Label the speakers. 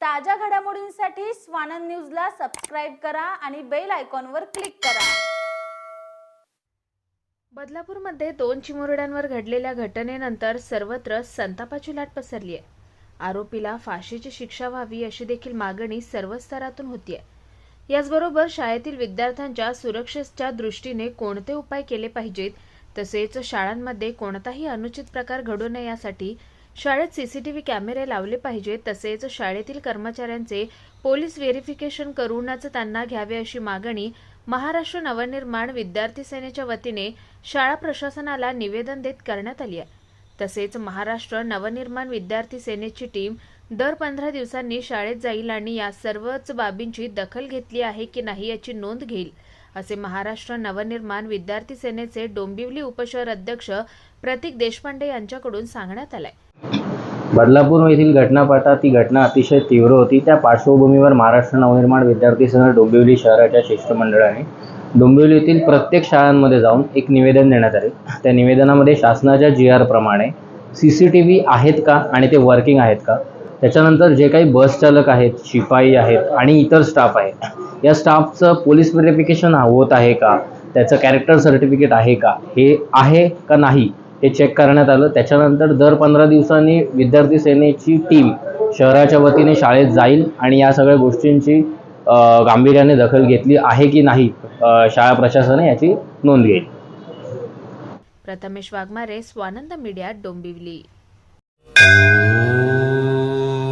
Speaker 1: ताज्या घडामोडींसाठी स्वानंद न्यूजला सबस्क्राईब करा आणि बेल आयकॉनवर क्लिक करा.
Speaker 2: बदलापूरमध्ये दोन चिमुरड्यांवर घडलेल्या घटनेनंतर सर्वत्र संतापाची लाट पसरली आहे. आरोपीला फाशीची शिक्षा व्हावी अशी देखील मागणी सर्व स्तरातून होतीये. याचबरोबर शाळेतील विद्यार्थ्यांच्या सुरक्षेच्या दृष्टीने कोणते उपाय केले पाहिजेत तसेच शाळांमध्ये कोणताही अनुचित प्रकार घडू नये यासाठी शाळेत सीसीटीव्ही कॅमेरे लावले पाहिजेत तसेच शाळेतील कर्मचाऱ्यांचे पोलीस व्हेरिफिकेशन करूनच त्यांना घ्यावे अशी मागणी महाराष्ट्र नवनिर्माण विद्यार्थी सेनेच्या वतीने शाळा प्रशासनाला निवेदन देत करण्यात आली आहे. तसेच महाराष्ट्र नवनिर्माण विद्यार्थी सेनेची टीम दर पंधरा दिवसांनी शाळेत जाईल आणि या सर्वच बाबींची दखल घेतली आहे की नाही याची नोंद घेईल. असे महाराष्ट्र नवनिर्माण विद्यार्थी सेनेचे डोंबिवली उपशहर अध्यक्ष प्रतीक देशपांडे यांच्याकडून सांगण्यात आलंय.
Speaker 3: बदलापूर येथील घटनापटात ती घटना अतिशय तीव्र होती. त्या पार्श्वभूमीवर महाराष्ट्र नवनिर्माण विद्यार्थी सेना डोंबिवली शहराच्या शिष्टमंडळाने डोंबिवली येथील प्रत्येक शाळांमध्ये जाऊन एक निवेदन देण्यात आले. त्या निवेदनामध्ये शासनाच्या जी आर प्रमाणे सी सी टी व्ही आहेत का आणि ते वर्किंग आहेत का? त्याच्यानंतर जे काही बस चालक आहेत शिपाई आहेत आणि इतर स्टाफ आहेत या स्टाफचं पोलीस व्हेरिफिकेशन होत आहे का? त्याचं कॅरेक्टर सर्टिफिकेट आहे का? हे आहे का नाही? हे चेक करण्यात आलं. त्याच्यानंतर दर पंधरा दिवसांनी विद्यार्थी सेनेची टीम शहराच्या वतीने शाळेत जाईल आणि या सगळ्या गोष्टींची गांभीर्याने दखल घेतली आहे की नाही शाळा प्रशासन याची नोंद घेईल.
Speaker 2: Prathamesh Waghmare Swanand media Dombivli.